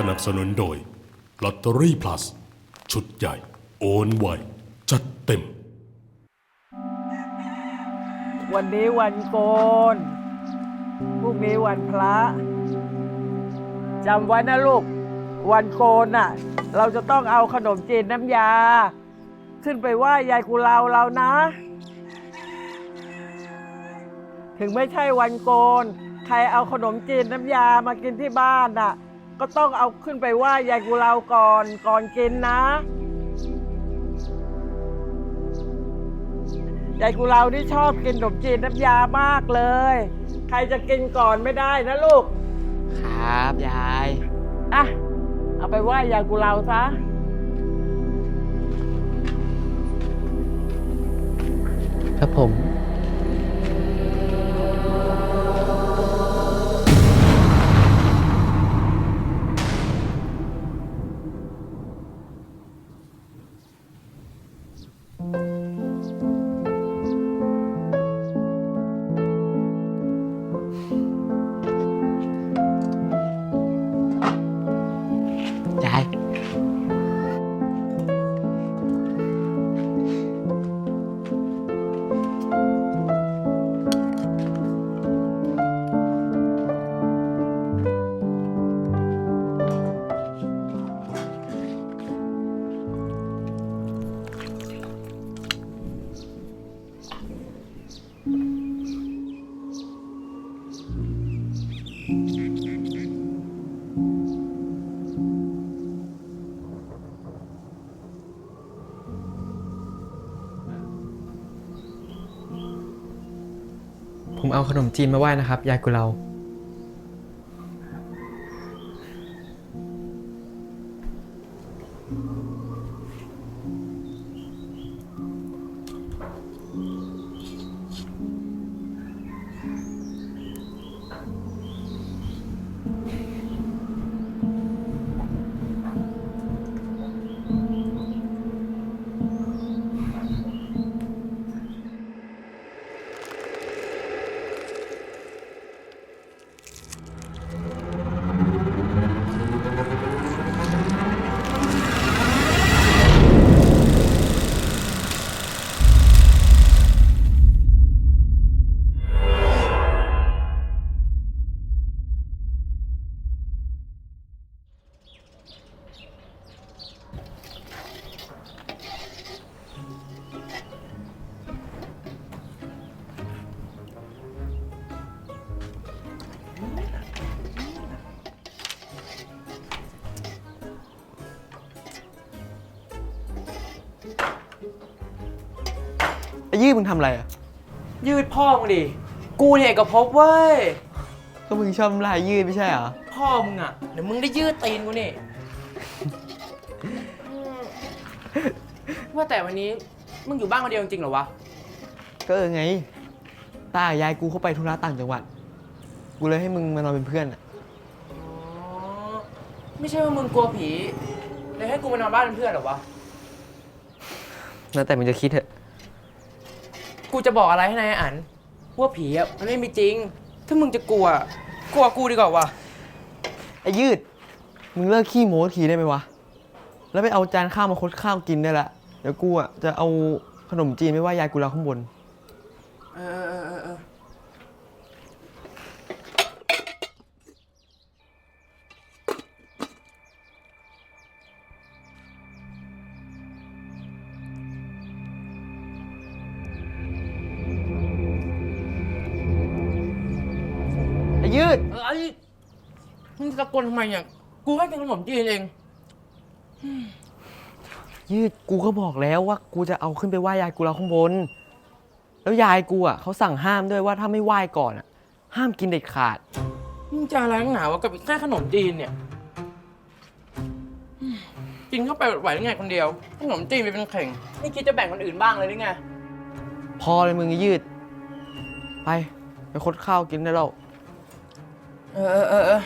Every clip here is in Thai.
สนับสนุนโดยลอตเตอรี่ plus ชุดใหญ่ โอนไวจัดเต็ม วันนี้วันโกน พรุ่งนี้วันพระจำไว้นะลูก วันโกนน่ะ เราจะต้องเอาขนมจีนน้ำยา ขึ้นไปไหว้ยายกุเลาเรานะ ถึงไม่ใช่วันโกน ใครเอาขนมจีนน้ำยามากินที่บ้านน่ะ ก็ต้องเอาขึ้นไปไหว้ยายกุเลาก่อนก่อนกินนะยายกุเลานี่ชอบกินขนมจีนน้ำยามากเลย ใครจะกินก่อนไม่ได้นะลูก ครับยายอะเอาไปไหว้ยายกุเลาซะ ครับผม ย เอาขนมจีนมาไหว้นะครับ ยายกุเลา ยืดมึงทำอะไรอะ ยืดพ่อมึงดิ กูเนี่ยเอกภพเว้ย ก็มึงชอบลายยืดไม่ใช่เหรอ พ่อมึงอะ เดี๋ยวมึงได้ยืดตีนกูนี่ ว่าแต่วันนี้มึงอยู่บ้านคนเดียวจริงๆเหรอวะ ก็เออไง ตากับยายกูเข้าไปธุระต่างจังหวัด กูเลยให้มึงมานอนเป็นเพื่อนอะ อ๋อ ไม่ใช่ว่ามึงกลัวผีเลยให้กูมานอนบ้านเป็นเพื่อนเหรอวะ แล้วแต่มึงจะคิดเถอะ กูจะบอกอะไรให้นายอันว่าผีอะมันไม่มีจริง ถ้ามึงจะกลัว กลัวกูดีกว่าวะไอ้ยืด มึงเลิกขี้โม้ทีได้ไหมวะ แล้วไปเอาจานข้าวมาคดข้าวกินได้ละ เดี๋ยวกูอะจะเอาขนมจีนไม่ว่ายายกูเราข้างบน เออเออเออเออไอ้ ตะโกนทำไมเนี่ย กูแค่กินขนมจีนเอง ยืดกูก็บอกแล้วว่ากูจะเอาขึ้นไปไหว้ยายกูเราข้างบน แล้วยายกูอะเขาสั่งห้ามด้วยว่าถ้าไม่ไหว้ก่อนอะ ห้ามกินเด็ดขาด มึงจะอะไรนักหนาวะกับแค่ขนมจีนเนี่ย กินเข้าไปไหวได้ไงคนเดียว ขนมจีนไปเป็นเข่งไม่คิดจะแบ่งคนอื่นบ้างเลยหรือไง พอเลยมึงไอ้ยืด ไป ไปคดข้าวกินได้แล้ว เออเออเออเออ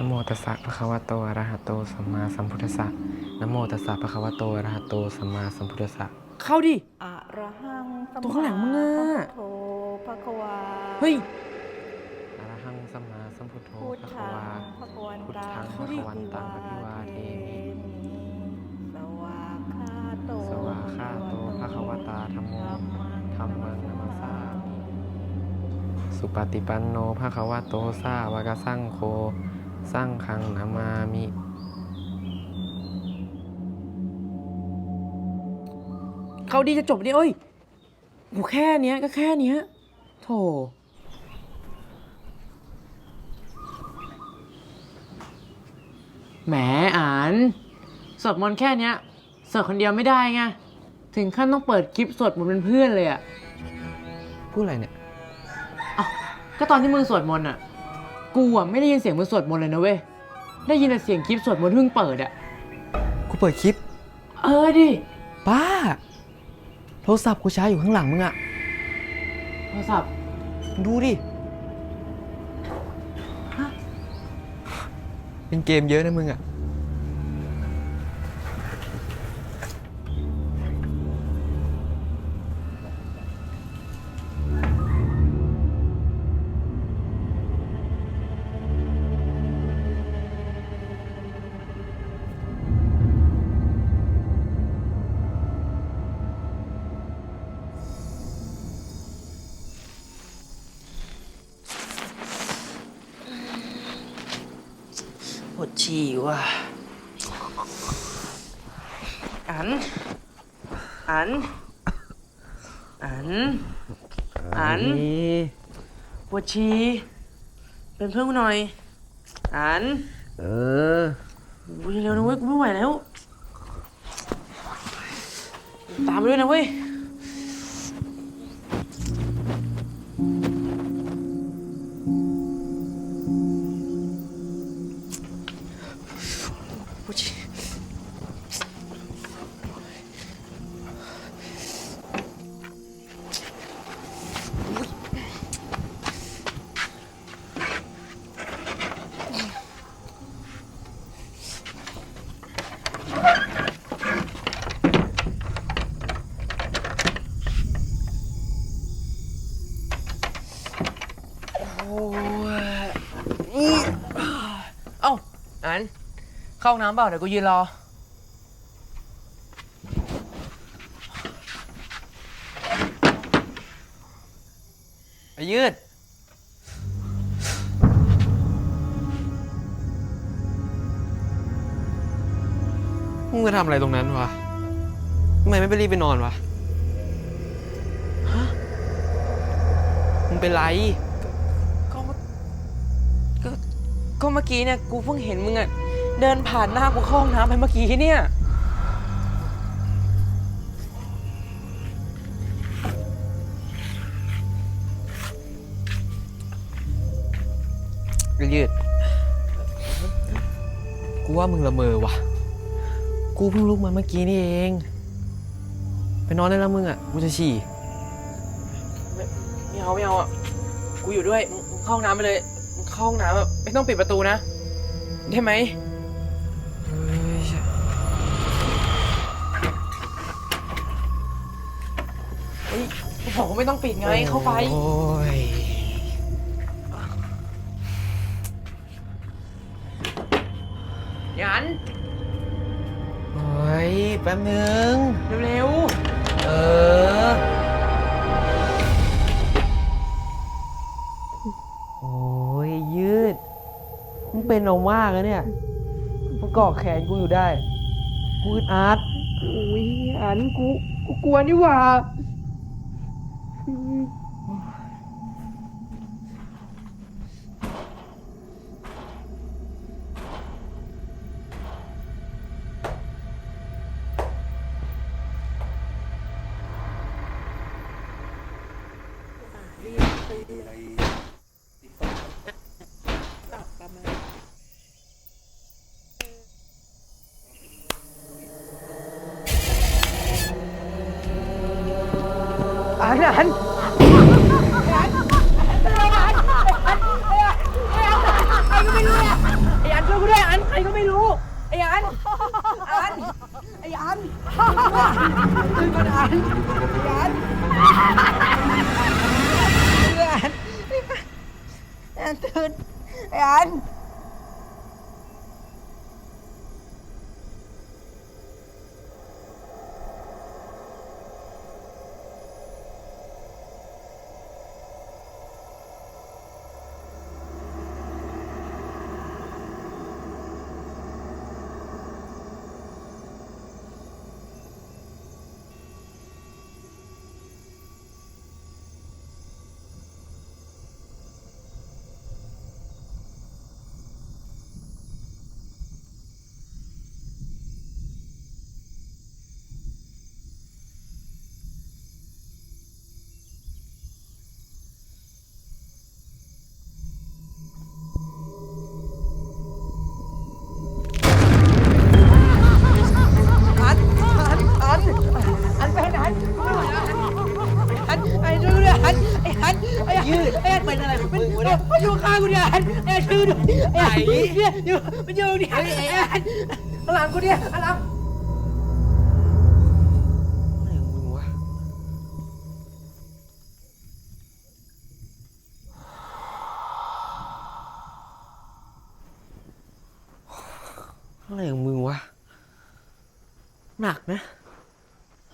นะโมตัสสะภะคะวะโตอะระหะโตสัมมาสัมพุทธัสสะนะโมตัสสะภะคะวะโตอะระหะโตสัมมาสัมพุทธัสสะเข้าดิ อะระหังสัมตัวข้างหลังมึงอะ สัมพุทโธภะคะวาเฮ้ย อะระหังสัมมาสัมพุทโธพุทภะคะธังวา ภะคะวันพุทตัธังงภะคะวันตังปฏิวาเทมิ สวากขาโตสวาคาโตภะคะวตาธัมโมธัมมังนัมสสามิสุปฏิปันโนภะคะวะโตสาวกสังโฆ สังฆังนามามิเขาดีจะจบดิเอ้ยโหแค่เนี้ยก็แค่เนี้ยโถแหมอ่านสวดมนต์แค่เนี้ยสวดคนเดียวไม่ได้ไง ถึงขั้นต้องเปิดคลิปสวดมนต์เป็นเพื่อนเลยอะพูดอะไรเนี่ยอ้าวก็ตอนที่มึงสวดมนต์อะ กูอะไม่ได้ยินเสียงมึงสวดมนต์เลยนะเว้ย ได้ยินแต่เสียงคลิปสวดมนต์ที่เพิ่งเปิดอะกูเปิดคลิป เออดิบ้า โทรศัพท์กูใช้อยู่ข้างหลังมึงอะโทรศัพท์ดูดิ เป็นเกมเยอะนะมึงอะ อัน อัน อัน อัน ปวดฉี่เป็นเพื่อนกูหน่อย อัน เออวิ่งเร็วนะเว้ยกูไม่ไหวแล้ว ตามไปด้วยนะเว้ย เข้าห้องน้ำเปล่าเดี๋ยวกูยืนรอ ไอ้ยืด มึงจะทำอะไรตรงนั้นวะทำไมไม่ไปรีบไปนอนวะฮะมึงเป็นไร ก็เมื่อก็ ก็เมื่อกี้เนี่ย กูเพิ่งเห็นมึงอะ เดินผ่านหน้ากูเข้าห้องน้ำไปเมื่อกี้เนี่ยไอ้ยืด กูว่ามึงละเมอวะกูเพิ่งลุกมาเมื่อกี้นี่เอง ไปนอนได้แล้วมึงอะ กูจะฉี่ ไม่ไม่เอาไม่เอาอะ กูอยู่ด้วยมึงมึงเข้าห้องน้ำไปเลยมึงเข้าห้องน้ำไม่ต้องปิดประตูนะ ได้ไหม บอกว่าไม่ต้องปิดไงเข้าไป โอ้ยยันโอ้ยแป๊บนึง เร็วเออ โอ้ยยืด มึงเป็นเอามากเลยเนี่ยมึงเกาะแขนกูอยู่ได้ กูอึดอัด ๆอุ้ยอันกูกูกลัวนี่หว่า อันอันไอ้อันก็ไม่รู้ไอ้อันอันไอ้อันตื่นก่อนอันไอ้อัน อันไอ้ช่วยกูด้วยไอ้เนี่ยอยู่มันอยู่เนี่ยไอ้อันหลังกูเนี่ยหลังอะไรของมึงวะอะไรของมึงวะหนักนะ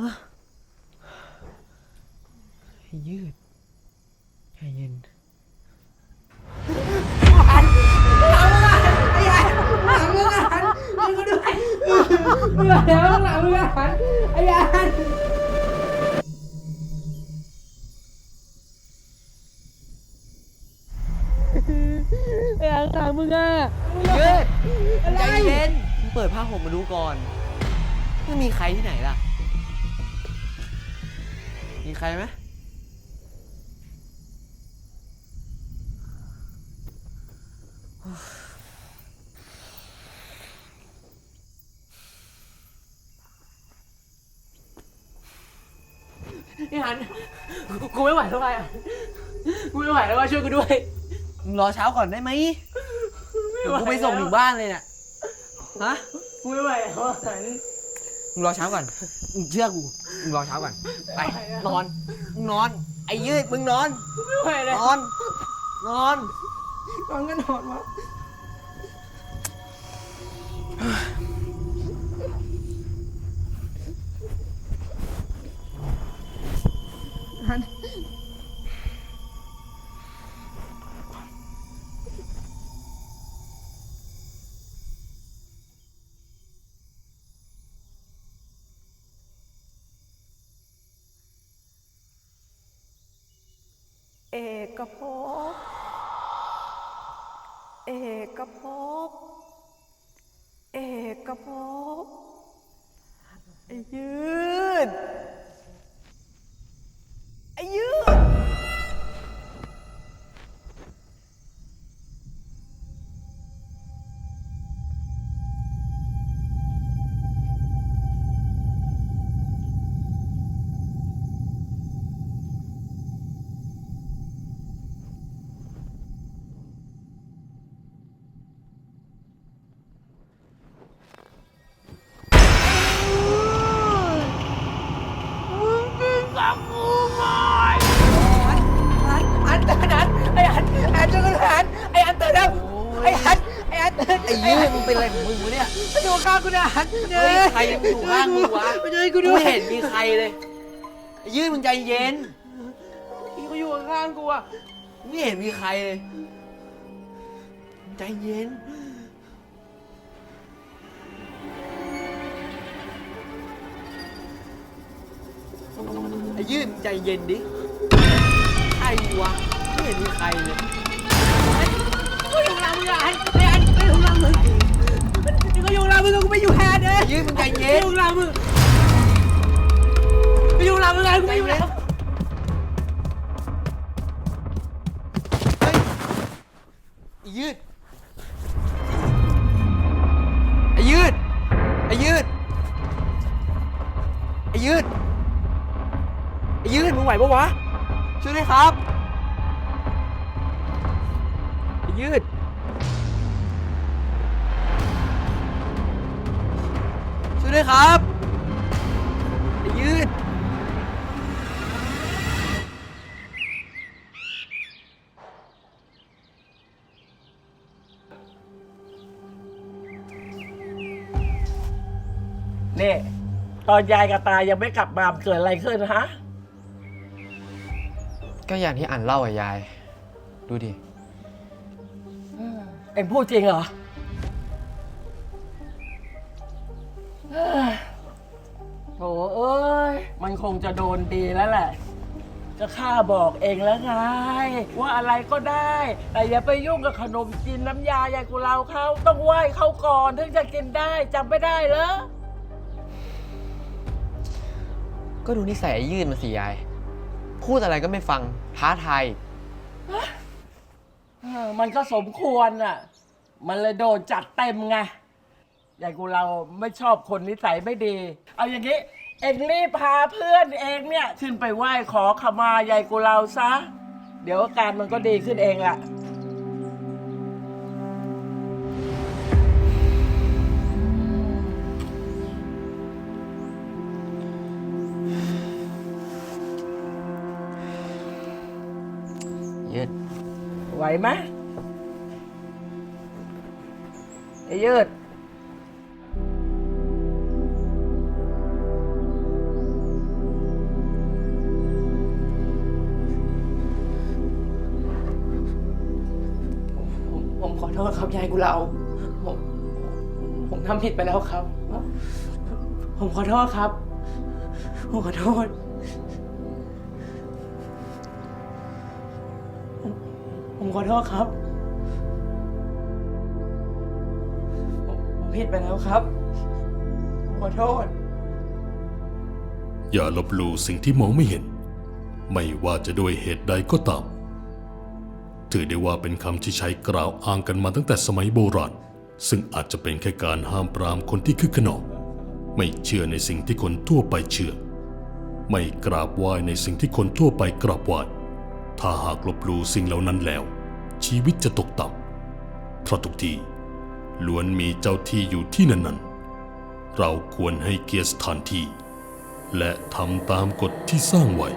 ฮะให้ยืดใจเย็น เมื่อแล้วหลังมึงหัน ไอ้ยันไอ้ยันหลังมึงอะยืดอะไรใจเย็นมึงเปิดผ้าห่มมาดูก่อนไม่มีใครที่ไหนล่ะ มีใครไหม กูไม่ไหวแล้วไงกูไม่ไหวแล้วว่าช่วยกูด้วย มึงรอเช้าก่อนได้ไหมเดี๋ยวกูไปส่งถึงบ้านเลยเนี่ยฮะ กูไม่ไหวแล้วหันมึงรอเช้าก่อน มึงเชื่อกู มึงรอเช้าก่อน ไป นอน มึงนอน ไอ้ยืดมึงนอนไม่ไหวแล้วนอน นอน นอนก็นอนวะ เอกภพ เอกภพ เอกภพยืด รยังอยู่ข้างมึงวะมาช่วยกูกูด้วย ไม่เห็นมีใครเลยไอ้ยืดมึงใจเย็นกูอยู่ข้างกูอะไม่เห็นมีใครเลย ใจเย็น ไอ้ยืดมึงใจเย็นดิใครวะไม่เห็นมีใครเลยกูอยู่ข้างมึงอะอันไอ้อันไม่อยู่ข้างมึงนี่ก็อยู่ข้างมึงกูไม่อยู่แทนเด้ไอ้ยืดมึงใจเย็นอยู่ข้างมึงไม่อยู่ข้างมึงไงกูไม่อยู่แล้วเฮ้ยไอ้ยืดไอ้ยืดไอ้ยืดไอ้ยืดไอ้ยืดมึงไหวปะวะช่วยด้วยครับไอ้ยืด ด้วยครับไอ้ยืดนี่ตอนยายกับตายังไม่กลับมาเกิดอะไรขึ้นฮะ ก็อย่างที่อ่านเล่าอะยาย ดูดิ เอ็งพูดจริงเหรอ คงจะโดนดีแล้วแหละ จะข้าบอกเองแล้วไงว่าอะไรก็ได้ แต่อย่าไปยุ่งกับขนมจีนน้ำยายายกุเราเขาต้องไหว้เขาก่อนถึงจะกินได้จำไม่ได้เหรอก็ดูนิสัยไอ้ยืดมาสิยาย พูดอะไรก็ไม่ฟังท้าทายเออมันก็สมควรอะ มันเลยโดนจัดเต็มไงอย่างกูเราไม่ชอบคนนิสัยไม่ดี เอาอย่างนี้ เอ็งรีบพาเพื่อนเองเนี่ยขึ้นไปไหว้ขอขมายายกูเราซะ เดี๋ยวอาการมันก็ดีขึ้นเองแหละยืดไหวไหมไอ้ยืด เรา ผมผมทำผิดไปแล้วครับ ผมขอโทษครับ ผมขอโทษ ผมขอโทษครับผมผมผิดไปแล้วครับ ผมขอโทษ อย่าลบหลู่สิ่งที่มองไม่เห็น ไม่ว่าจะด้วยเหตุใดก็ตาม ถือได้ว่าเป็นคำที่ใช้กล่าวอ้างกันมาตั้งแต่สมัยโบราณ ซึ่งอาจจะเป็นแค่การห้ามปรามคนที่คึกขนอง ไม่เชื่อในสิ่งที่คนทั่วไปเชื่อ ไม่กราบไหว้ในสิ่งที่คนทั่วไปกราบไหว้ถ้าหากลบลู่สิ่งเหล่านั้นแล้ว ชีวิตจะตกต่ำเพราะทุกทีล้วนมีเจ้าที่อยู่ที่นั้นๆ เราควรให้เกียรติสถานที่ และทำตามกฎที่สร้างไว้